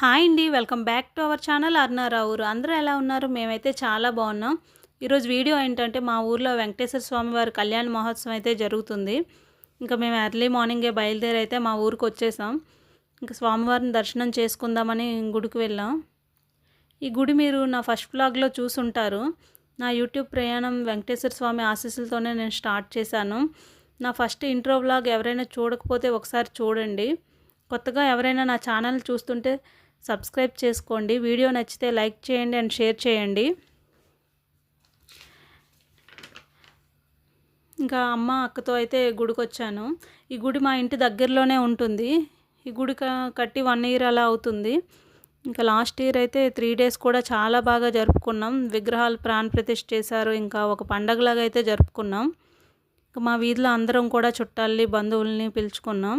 Hi అండి welcome back to our channel అర్నారావురు అందరూ ఎలా ఉన్నారు? మేమైతే చాలా బాగున్నాం. ఈరోజు వీడియో ఏంటంటే మా ఊర్లో వెంకటేశ్వర స్వామి వారి కళ్యాణ మహోత్సవం అయితే జరుగుతుంది. ఇంకా మేము ఎర్లీ మార్నింగే బయలుదేరి అయితే మా ఊరికి వచ్చేసాం. ఇంకా స్వామివారిని దర్శనం చేసుకుందామని గుడికి వెళ్ళాం. ఈ గుడి మీరు నా ఫస్ట్ బ్లాగ్లో చూసుంటారు. నా యూట్యూబ్ ప్రయాణం వెంకటేశ్వర స్వామి ఆశీస్సులతోనే నేను స్టార్ట్ చేశాను. నా ఫస్ట్ ఇంట్రో బ్లాగ్ ఎవరైనా చూడకపోతే ఒకసారి చూడండి. కొత్తగా ఎవరైనా నా ఛానల్ చూస్తుంటే సబ్స్క్రైబ్ చేసుకోండి. వీడియో నచ్చితే లైక్ చేయండి అండ్ షేర్ చేయండి. ఇంకా అమ్మ అక్కతో అయితే గుడికి వచ్చాను ఈ గుడి మా ఇంటి దగ్గరలోనే ఉంటుంది. ఈ గుడి కట్టి వన్ ఇయర్ అలా అవుతుంది. ఇంకా లాస్ట్ ఇయర్ అయితే త్రీ డేస్ కూడా చాలా బాగా జరుపుకున్నాం. విగ్రహాలు ప్రాణ ప్రతిష్ఠ చేశారు. ఇంకా ఒక పండగలాగా అయితే జరుపుకున్నాం. ఇంకా మా వీధిలో అందరం కూడా చుట్టాలని బంధువుల్ని పిలుచుకున్నాం.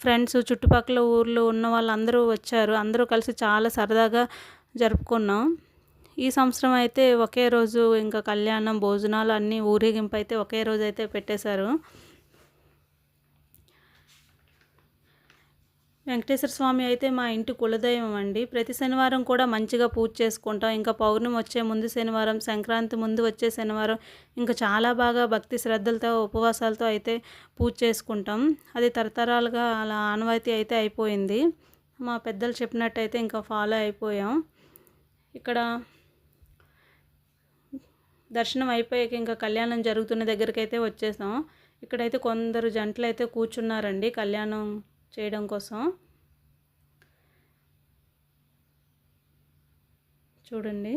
ఫ్రెండ్స్ చుట్టుపక్కల ఊర్లో ఉన్న వాళ్ళందరూ వచ్చారు. అందరూ కలిసి చాలా సరదాగా జరుపుకున్నాం. ఈ సంవత్సరం అయితే ఒకే రోజు ఇంకా కళ్యాణం భోజనాలు అన్నీ ఊరేగింపు అయితే ఒకే రోజు అయితే పెట్టేశారు. వెంకటేశ్వర స్వామి అయితే మా ఇంటి కులదైవం అండి. ప్రతి శనివారం కూడా మంచిగా పూజ చేసుకుంటాం. ఇంకా పౌర్ణమి వచ్చే ముందు శనివారం సంక్రాంతి ముందు వచ్చే శనివారం ఇంకా చాలా బాగా భక్తి శ్రద్ధలతో ఉపవాసాలతో అయితే పూజ చేసుకుంటాం. అది తరతరాలుగా అలా ఆనవాయితీ అయితే అయిపోయింది. మా పెద్దలు చెప్పినట్టయితే ఇంకా ఫాలో అయిపోయాం. ఇక్కడ దర్శనం అయిపోయాక ఇంకా కళ్యాణం జరుగుతున్న దగ్గరికి అయితే వచ్చేసాం. ఇక్కడైతే కొందరు జంటలు అయితే కూర్చున్నారండి. కళ్యాణం చేయడం కోసం. చూడండి.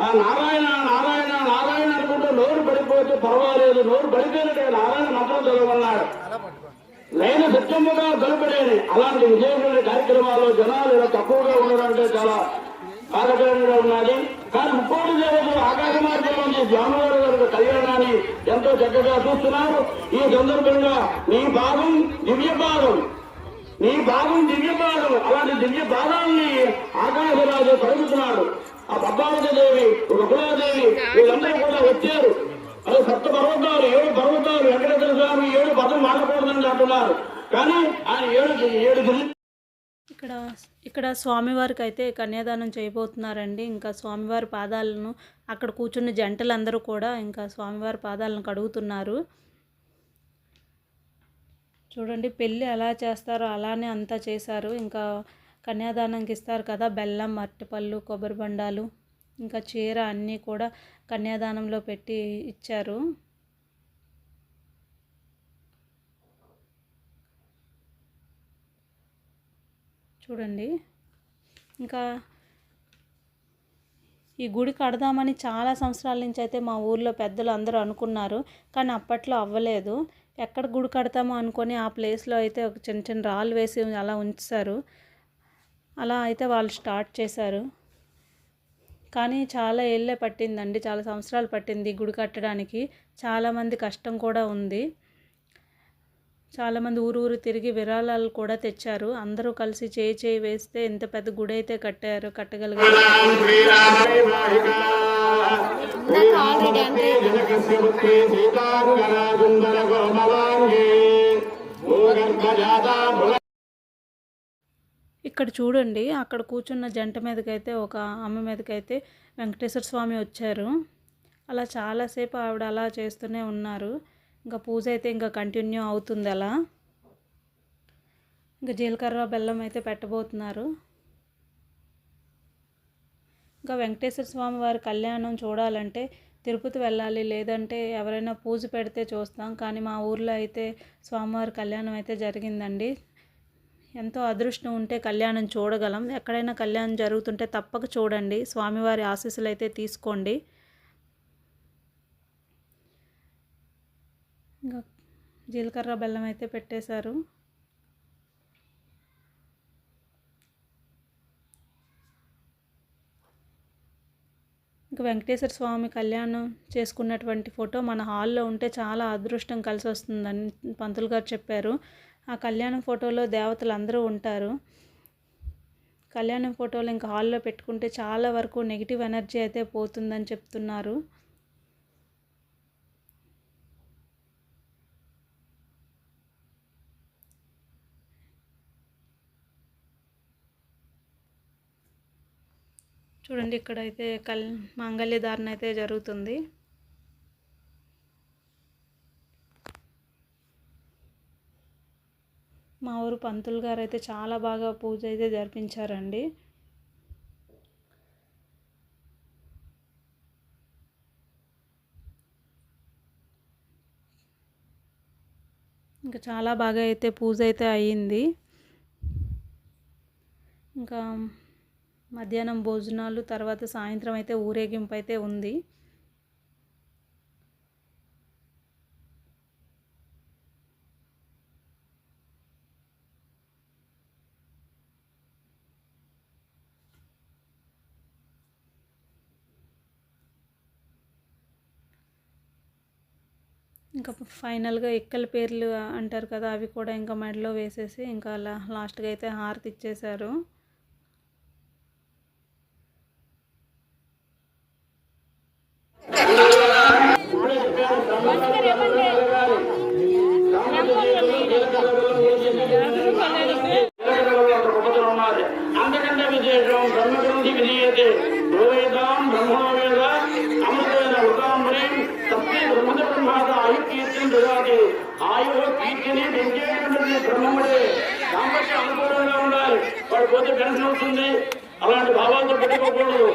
ఆ నారాయణ నారాయణ నారాయణ అనుకుంటూ నోరు పడిపోతే పర్వాలేదు. నోరు పడిపోయినట్టే నారాయణ మంత్రం చదవమన్నాడు. నేను సత్యముగా అలాంటి విజయమైన కార్యక్రమాల్లో జనాలు ఇలా తక్కువగా ఉండడంటే చాలా బాధకరంగా ఉన్నది. కానీ ముక్కోటి దేవతలు ఆకాశ మార్గం నుంచి జామవారి గారి కళ్యాణాన్ని ఎంతో చక్కగా చూస్తున్నారు. ఈ సందర్భంగా నీ భాగం దివ్య భాగం నీ భాగం దివ్య భాగం అలాంటి దివ్య భాగాల్ని ఆకాశరాజు కలుగుతున్నాడు ఆ పద్మావతిదేవి రుకులాదేవి వీళ్ళందరూ కూడా వచ్చారు. అది సప్త పర్వతాలు ఏడు పర్వతాలు వెంకటేశ్వర స్వామి ఏడు పదం మారకూడదని అంటున్నారు. కానీ ఆయన ఏడు ఏడు ఇక్కడ ఇక్కడ స్వామివారికి అయితే కన్యాదానం చేయబోతున్నారండి. ఇంకా స్వామివారి పాదాలను అక్కడ కూర్చున్న జంటలందరూ కూడా ఇంకా స్వామివారి పాదాలను కడుగుతున్నారు. చూడండి పెళ్ళి ఎలా చేస్తారో అలానే అంతా చేశారు. ఇంకా కన్యాదానంకి ఇస్తారు కదా బెల్లం అరటిపళ్ళు కొబ్బరి బండాలు ఇంకా చీర అన్నీ కూడా కన్యాదానంలో పెట్టి ఇచ్చారు. చూడండి. ఇంకా ఈ గుడి కడదామని చాలా సంవత్సరాల నుంచి అయితే మా ఊర్లో పెద్దలు అందరూ అనుకున్నారు కానీ అప్పట్లో అవ్వలేదు. ఎక్కడ గుడి కడతామో అనుకొని ఆ ప్లేస్లో అయితే ఒక చిన్న చిన్న రాళ్ళు వేసి అలా ఉంచారు. అలా అయితే వాళ్ళు స్టార్ట్ చేశారు. కానీ చాలా ఏళ్ళే పట్టిందండి చాలా సంవత్సరాలు పట్టింది ఈ గుడి కట్టడానికి. చాలామంది కష్టం కూడా ఉంది. చాలామంది ఊరు ఊరు తిరిగి విరాళాలు కూడా తెచ్చారు. అందరూ కలిసి చేయి చేయి వేస్తే ఎంత పెద్ద గుడి అయితే కట్టారు కట్టగలిగారు. ఇక్కడ చూడండి అక్కడ కూర్చున్న జంట మీదకైతే ఒక అమ్మ మీదకైతే వెంకటేశ్వర స్వామి వచ్చారు. అలా చాలాసేపు ఆవిడ అలా చేస్తూనే ఉన్నారు. ఇంకా పూజ అయితే ఇంకా కంటిన్యూ అవుతుంది అలా. ఇంకా జీలకర్ర బెల్లం అయితే పెట్టబోతున్నారు. ఇంకా వెంకటేశ్వర స్వామి వారి కళ్యాణం చూడాలంటే తిరుపతి వెళ్ళాలి లేదంటే ఎవరైనా పూజ పెడితే చూస్తాం. కానీ మా ఊర్లో అయితే స్వామివారి కళ్యాణం అయితే జరిగిందండి. ఎంతో అదృష్టం ఉంటే కళ్యాణం చూడగలం. ఎక్కడైనా కళ్యాణం జరుగుతుంటే తప్పక చూడండి. స్వామివారి ఆశీస్సులు అయితే తీసుకోండి. ఇంకా జీలకర్ర బెల్లం అయితే పెట్టేశారు. ఇంకా వెంకటేశ్వర స్వామి కళ్యాణం చేసుకున్నటువంటి ఫోటో మన హాల్లో ఉంటే చాలా అదృష్టం కలిసి వస్తుందని పంతులు గారు చెప్పారు. ఆ కళ్యాణం ఫోటోలో దేవతలు అందరూ ఉంటారు. కళ్యాణం ఫోటోలు ఇంకా హాల్లో పెట్టుకుంటే చాలా వరకు నెగిటివ్ ఎనర్జీ అయితే పోతుందని చెప్తున్నారు. చూడండి ఇక్కడైతే కల్ మాంగళ్యధారణ అయితే జరుగుతుంది. మా ఊరు పంతులు గారు అయితే చాలా బాగా పూజ అయితే జరిపించారండి. ఇంకా చాలా బాగా అయితే పూజ అయితే అయ్యింది. ఇంకా మధ్యాహ్నం భోజనాలు తర్వాత సాయంత్రం అయితే ఊరేగింపు అయితే ఉంది. ఇంకా ఫైనల్గా ఎక్కల పేర్లు అంటారు కదా అవి కూడా ఇంకా మెడలో వేసేసి ఇంకా లాస్ట్గా అయితే హారతి ఇచ్చేశారు. అంతకంటే విశేషం బ్రహ్మగ్రంథి విధీయతే వేదాం బ్రహ్మవేద అమృతేన బ్రహ్మద ఆయు కీర్తిని కీర్తిని బ్రహ్మముడే దాంపత్య అనుకూలంగా ఉండాలి వాడు పోతే పెన్షన్ వస్తుంది అలాంటి భావాలతో పెట్టుకోకూడదు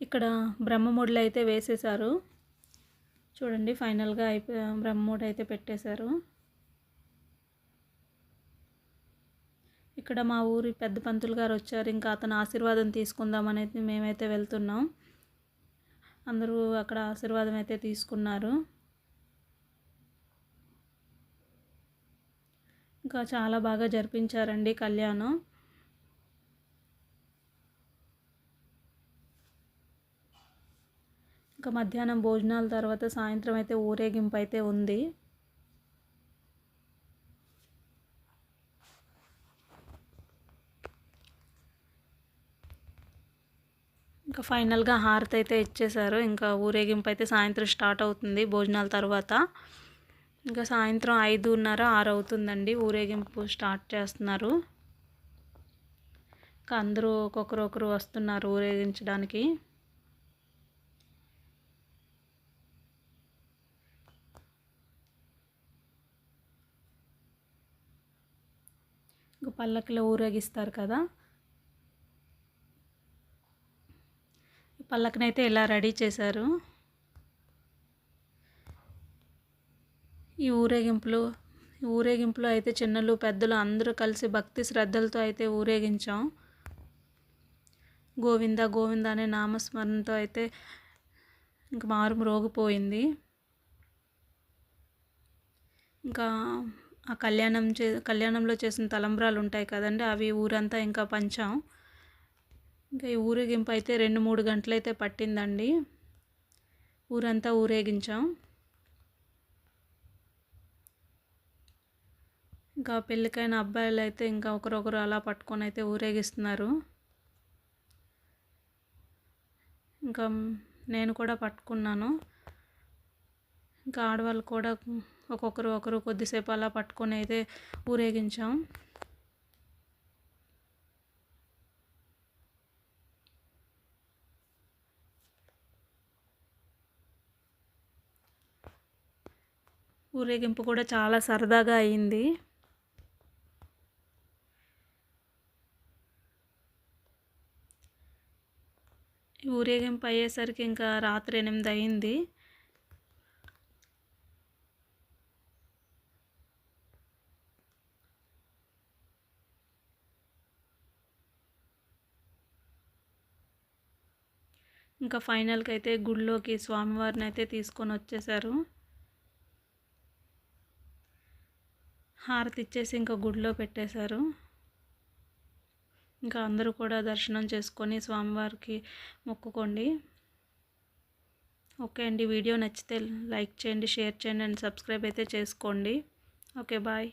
ఇక్కడ బ్రహ్మముడులు అయితే వేసేశారు. చూడండి ఫైనల్గా అయిపోయి బ్రహ్మముడు అయితే పెట్టేశారు. ఇక్కడ మా ఊరి పెద్ద పంతులు గారు వచ్చారు ఇంకా అతను ఆశీర్వాదం తీసుకుందాం అనేది మేమైతే వెళ్తున్నాం. అందరూ అక్కడ ఆశీర్వాదం అయితే తీసుకున్నారు. ఇంకా చాలా బాగా జరిపించారండి కళ్యాణం. ఇంకా మధ్యాహ్నం భోజనాల తర్వాత సాయంత్రం అయితే ఊరేగింపు అయితే ఉంది. ఇంకా ఫైనల్గా హారతి అయితే ఇచ్చేశారు. ఇంకా ఊరేగింపు అయితే సాయంత్రం స్టార్ట్ అవుతుంది భోజనాల తర్వాత. ఇంకా సాయంత్రం ఐదున్నర ఆరు అవుతుందండి ఊరేగింపు స్టార్ట్ చేస్తున్నారు. ఇంకా అందరూ ఒక్కొక్కరు ఒకరు వస్తున్నారు ఊరేగించడానికి ఇంకా పల్లకిలో ఊరేగిస్తారు కదా. పల్లకినైతే ఇలా రెడీ చేశారు. ఈ ఊరేగింపులు ఈ ఊరేగింపులో అయితే చిన్నలు పెద్దలు అందరూ కలిసి భక్తి శ్రద్ధలతో అయితే ఊరేగించాం. గోవింద గోవింద అనే నామస్మరణతో అయితే ఇంకా మారు మ్రోగిపోయింది ఇంకా ఆ కళ్యాణం చే కళ్యాణంలో చేసిన తలంబ్రాలు ఉంటాయి కదండి అవి ఊరంతా ఇంకా పంచాం. ఇంకా ఈ ఊరేగింపు అయితే రెండు మూడు గంటలైతే పట్టిందండి. ఊరంతా ఊరేగించాం. ఇంకా పెళ్ళికైన అబ్బాయిలు అయితే ఇంకా ఒకరొకరు అలా పట్టుకొని అయితే ఊరేగిస్తున్నారు. ఇంకా నేను కూడా పట్టుకున్నాను. ఇంకా ఆడవాళ్ళు కూడా ఒక్కొక్కరు ఒకరు కొద్దిసేపు అలా పట్టుకొని అయితే ఊరేగించాం. ఊరేగింపు కూడా చాలా సరదాగా అయింది. ఊరేగింపు అయ్యేసరికి ఇంకా రాత్రి ఎనిమిది అయింది. ఇంకా ఫైనల్కి అయితే గుడిలోకి స్వామివారిని అయితే తీసుకొని వచ్చేసారు. హారతి ఇచ్చేసి ఇంకా గుడిలో పెట్టేశారు. ఇంకా అందరూ కూడా దర్శనం చేసుకొని స్వామివారికి మొక్కుకోండి. ఓకే అండి వీడియో నచ్చితే లైక్ చేయండి షేర్ చేయండి అండ్ సబ్స్క్రైబ్ అయితే చేసుకోండి. Okay bye.